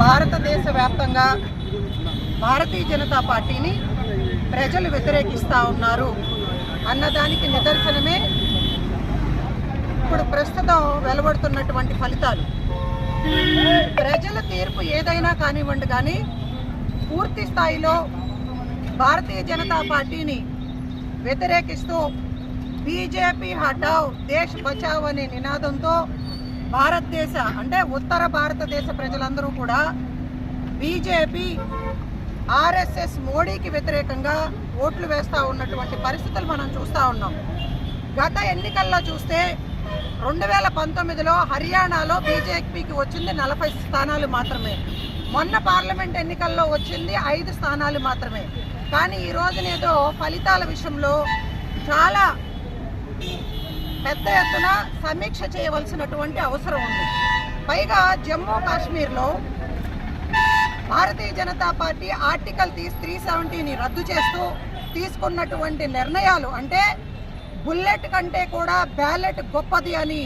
భారతదేశ వ్యాప్తంగా భారతీయ జనతా పార్టీని ప్రజలు వ్యతిరేకిస్తూ ఉన్నారు అన్నదానికి నిదర్శనమే ఇప్పుడు ప్రస్తుతం వెలువడుతున్నటువంటి ఫలితాలు. ప్రజల తీర్పు ఏదైనా కానివ్వండి కానీ పూర్తి స్థాయిలో భారతీయ జనతా పార్టీని వ్యతిరేకిస్తూ బీజేపీ హటావ్ దేశ్ బచావ్ అనే నినాదంతో భారతదేశ అంటే ఉత్తర భారతదేశ ప్రజలందరూ కూడా బీజేపీ ఆర్ఎస్ఎస్ మోడీకి వ్యతిరేకంగా ఓట్లు వేస్తూ ఉన్నటువంటి పరిస్థితులు మనం చూస్తూ ఉన్నాం. గత ఎన్నికల్లో చూస్తే రెండు వేల పంతొమ్మిదిలో హర్యానాలో బీజేపీకి వచ్చింది నలభై స్థానాలు మాత్రమే. మొన్న పార్లమెంట్ ఎన్నికల్లో వచ్చింది ఐదు స్థానాలు మాత్రమే. కానీ ఈ రోజునేదో ఫలితాల విషయంలో చాలా పెద్ద ఎత్తున సమీక్ష చేయవలసినటువంటి అవసరం ఉంది. పైగా జమ్మూ కాశ్మీర్లో భారతీయ జనతా పార్టీ ఆర్టికల్ తీసి త్రీ సెవెంటీని రద్దు చేస్తూ తీసుకున్నటువంటి నిర్ణయాలు అంటే బుల్లెట్ కంటే కూడా బ్యాలెట్ గొప్పది అని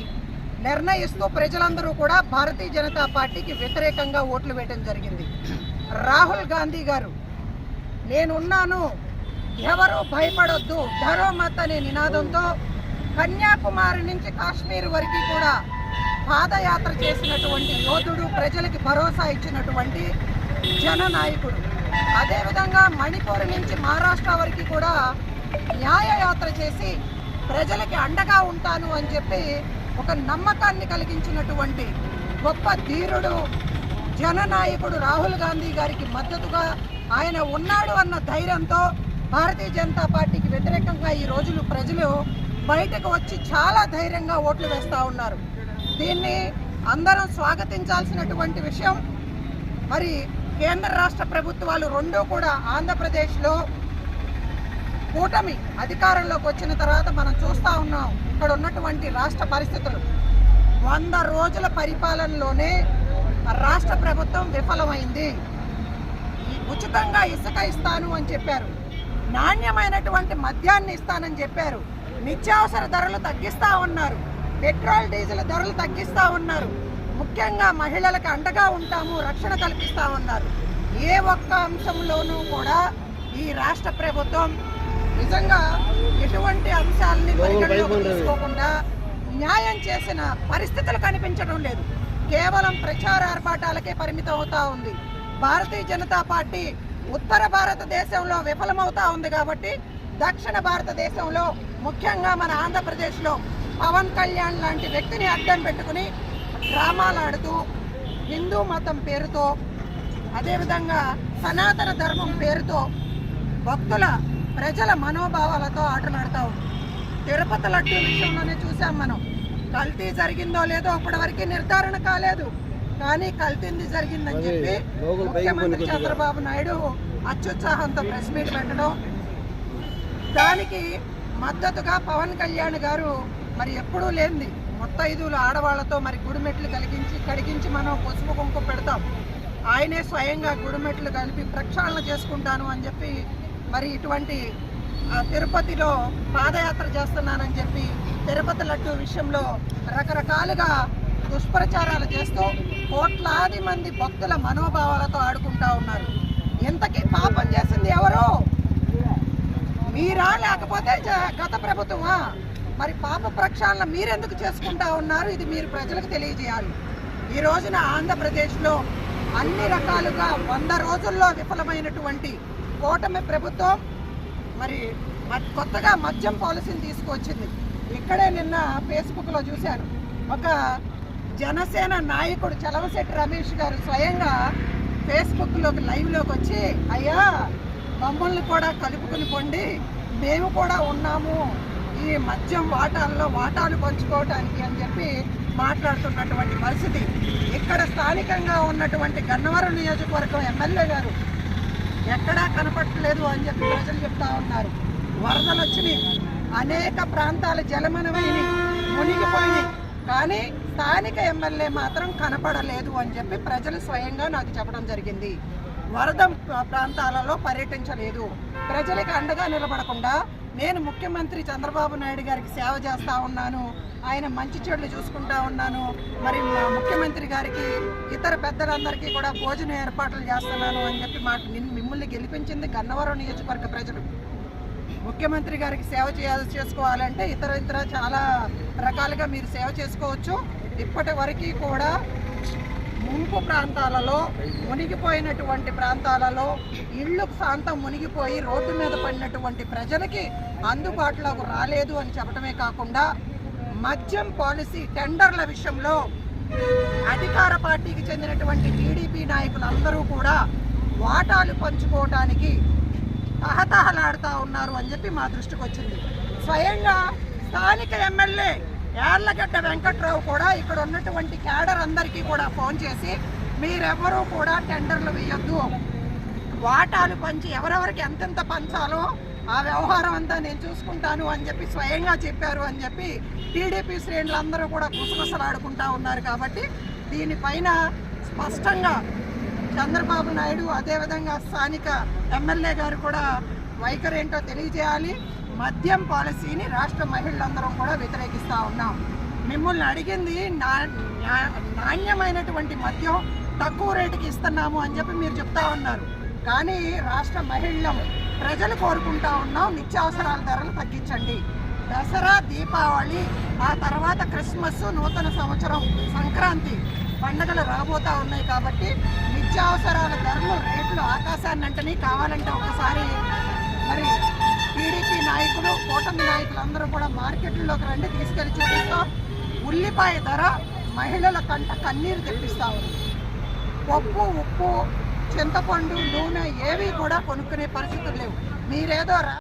నిర్ణయిస్తూ ప్రజలందరూ కూడా భారతీయ జనతా పార్టీకి వ్యతిరేకంగా ఓట్లు వేయడం జరిగింది. రాహుల్ గాంధీ గారు నేనున్నాను ఎవరు భయపడొద్దు ధరో మత్ అనే నినాదంతో కన్యాకుమారి నుంచి కాశ్మీర్ వరకు కూడా పాదయాత్ర చేసినటువంటి యోధుడు ప్రజలకి భరోసా ఇచ్చినటువంటి జననాయకుడు. అదేవిధంగా మణిపూర్ నుంచి మహారాష్ట్ర వరకు కూడా న్యాయయాత్ర చేసి ప్రజలకి అండగా ఉంటాను అని చెప్పి ఒక నమ్మకాన్ని కలిగించినటువంటి గొప్ప ధీరుడు జననాయకుడు రాహుల్ గాంధీ గారికి మద్దతుగా ఆయన ఉన్నాడు అన్న ధైర్యంతో భారతీయ జనతా పార్టీకి వ్యతిరేకంగా ఈ రోజులు ప్రజలు బయటకు వచ్చి చాలా ధైర్యంగా ఓట్లు వేస్తూ ఉన్నారు. దీన్ని అందరం స్వాగతించాల్సినటువంటి విషయం మరి కేంద్ర రాష్ట్ర ప్రభుత్వాలు రెండూ కూడా ఆంధ్రప్రదేశ్లో కూటమి అధికారంలోకి వచ్చిన తర్వాత మనం చూస్తూ ఉన్నాం ఇక్కడ ఉన్నటువంటి రాష్ట్ర పరిస్థితులు. వంద రోజుల పరిపాలనలోనే రాష్ట్ర ప్రభుత్వం విఫలమైంది. ఉచితంగా ఇసుక ఇస్తాను అని చెప్పారు. నాణ్యమైనటువంటి మద్యాన్ని ఇస్తానని చెప్పారు. నిత్యావసర ధరలు తగ్గిస్తా ఉన్నారు. పెట్రోల్ డీజిల్ ధరలు తగ్గిస్తా ఉన్నారు. ముఖ్యంగా మహిళలకు అండగా ఉంటాము రక్షణ కల్పిస్తా ఉన్నారు. ఏ ఒక్క అంశంలోనూ కూడా ఈ రాష్ట్ర ప్రభుత్వం నిజంగా ఎటువంటి అంశాలని పరిగణలోకి తీసుకోకుండా న్యాయం చేసిన పరిస్థితులు కనిపించడం లేదు. కేవలం ప్రచార ఆర్భాటాలకే పరిమితం అవుతా ఉంది. భారతీయ జనతా పార్టీ ఉత్తర భారతదేశంలో విఫలమవుతా ఉంది కాబట్టి దక్షిణ భారతదేశంలో ముఖ్యంగా మన ఆంధ్రప్రదేశ్లో పవన్ కళ్యాణ్ లాంటి వ్యక్తిని అడ్డం పెట్టుకుని డ్రామాలు ఆడుతూ హిందూ మతం పేరుతో అదేవిధంగా సనాతన ధర్మం పేరుతో భక్తుల ప్రజల మనోభావాలతో ఆటలాడుతూ ఉంది. తిరుపతి లడ్డు విషయంలోనే చూసాం మనం. కల్తీ జరిగిందో లేదో ఇప్పటివరకు నిర్ధారణ కాలేదు. కానీ కల్తీంది జరిగిందని చెప్పి ముఖ్యమంత్రి చంద్రబాబు నాయుడు అత్యుత్సాహంతో ప్రెస్ మీట్ పెట్టడం. దానికి మద్దతుగా పవన్ కళ్యాణ్ గారు మరి ఎప్పుడూ లేనిది. ముత్తైదువులు ఆడవాళ్ళతో మరి గుడిమెట్లు కలిగించి కడిగించి మనం పసుపు కుంకు పెడతాం. ఆయనే స్వయంగా గుడిమెట్లు కలిపి ప్రక్షాళన చేసుకుంటాను అని చెప్పి మరి ఇటువంటి ఆ, తిరుపతిలో పాదయాత్ర చేస్తున్నానని చెప్పి తిరుపతి లడ్డు విషయంలో రకరకాలుగా దుష్ప్రచారాలు చేస్తూ కోట్లాది మంది భక్తుల మనోభావాలతో ఆడుకుంటా ఉన్నారు. ఇంతకీ పాపం చేసింది ఎవరో? మీరా లేకపోతే గత ప్రభుత్వమా? మరి పాప ప్రక్షాళన మీరెందుకు చేసుకుంటా ఉన్నారు? ఇది మీరు ప్రజలకు తెలియజేయాలి. ఈ రోజున ఆంధ్రప్రదేశ్లో అన్ని రకాలుగా వంద రోజుల్లో విఫలమైనటువంటి కూటమి ప్రభుత్వం మరి కొత్తగా మద్యం పాలసీని తీసుకొచ్చింది. ఇక్కడే నిన్న ఫేస్బుక్లో చూశాను. ఒక జనసేన నాయకుడు చలవశెట్టి రమేష్ గారు స్వయంగా ఫేస్బుక్లోకి లైవ్లోకి వచ్చి అయ్యా మమ్మల్ని కూడా కలుపుకుని పొండి. మేము కూడా ఉన్నాము. ఈ మద్యం వాటాల్లో వాటాలు పంచుకోవటానికి అని చెప్పి మాట్లాడుతున్నటువంటి పరిస్థితి. ఇక్కడ స్థానికంగా ఉన్నటువంటి గన్నవరం నియోజకవర్గం ఎమ్మెల్యే గారు ఎక్కడా కనపట్టలేదు అని చెప్పి ప్రజలు చెప్తా ఉన్నారు. వరదలు వచ్చినాయి. అనేక ప్రాంతాలు జలమనమైనవి మునిగిపోయినాయి. కానీ స్థానిక ఎమ్మెల్యే మాత్రం కనపడలేదు అని చెప్పి ప్రజలు స్వయంగా నాకు చెప్పడం జరిగింది. వరద ప్రాంతాలలో పర్యటించలేదు. ప్రజలకు అండగా నిలబడకుండా నేను ముఖ్యమంత్రి చంద్రబాబు నాయుడు గారికి సేవ చేస్తూ ఉన్నాను. ఆయన మంచి చెడులు చూసుకుంటా ఉన్నాను. మరి ముఖ్యమంత్రి గారికి ఇతర పెద్దలందరికీ కూడా భోజన ఏర్పాట్లు చేస్తున్నాను అని చెప్పి మాట మిమ్మల్ని గెలిపించింది గన్నవరం నియోజకవర్గ ప్రజలు. ముఖ్యమంత్రి గారికి సేవ చేయాల్సి చేసుకోవాలంటే ఇతర ఇతర చాలా రకాలుగా మీరు సేవ చేసుకోవచ్చు. ఇప్పటి వరకు కూడా ముంపు ప్రాంతాలలో మునిగిపోయినటువంటి ప్రాంతాలలో ఇళ్ళు ప్రాంతం మునిగిపోయి రోడ్డు మీద పడినటువంటి ప్రజలకి అందుబాటులోకి రాలేదు అని చెప్పడమే కాకుండా మద్యం పాలసీ టెండర్ల విషయంలో అధికార పార్టీకి చెందినటువంటి టీడీపీ నాయకులందరూ కూడా వాటాలు పంచుకోవటానికి తహతహలాడుతూ ఉన్నారు అని చెప్పి మా దృష్టికి వచ్చింది. స్వయంగా స్థానిక ఎమ్మెల్యే యార్లగడ్డ వెంకట్రావు కూడా ఇక్కడ ఉన్నటువంటి క్యాడర్ అందరికీ కూడా ఫోన్ చేసి మీరెవరూ కూడా టెండర్లు వేయొద్దు. వాటాలు పంచి ఎవరెవరికి ఎంతెంత పంచాలో ఆ వ్యవహారం అంతా నేను చూసుకుంటాను అని చెప్పి స్వయంగా చెప్పారు అని చెప్పి టీడీపీ శ్రేణులందరూ కూడా గుసగుసలాడుకుంటా ఉన్నారు కాబట్టి దీనిపైన స్పష్టంగా చంద్రబాబు నాయుడు అదేవిధంగా స్థానిక ఎమ్మెల్యే గారు కూడా వైఖరి ఏంటో తెలియజేయాలి. మద్యం పాలసీని రాష్ట్ర మహిళలందరం కూడా వ్యతిరేకిస్తూ ఉన్నాం. మిమ్మల్ని అడిగింది నా నా- నాణ్యమైనటువంటి మద్యం తక్కువ రేటుకి ఇస్తున్నాము అని చెప్పి మీరు చెప్తా ఉన్నారు. కానీ రాష్ట్ర మహిళలు ప్రజలు కోరుకుంటా ఉన్నాం నిత్యావసరాల ధరలు తగ్గించండి. దసరా దీపావళి ఆ తర్వాత క్రిస్మస్ నూతన సంవత్సరం సంక్రాంతి పండుగలు రాబోతా ఉన్నాయి కాబట్టి నిత్యావసరాల ధరలు రేట్లు ఆకాశాన్ని అంటని కావాలంటే ఒకసారి మరి నాయకులు కూటమి నాయకులందరూ కూడా మార్కెట్లలోకి రండి తీసుకెళ్ళి చూపిస్తాం. ఉల్లిపాయ ధర మహిళల కంట కన్నీరు తెప్పిస్తా ఉంది. పప్పు ఉప్పు చింతపండు నూనె ఏవి కూడా కొనుక్కునే పరిస్థితులు లేవు. మీరేదో రా-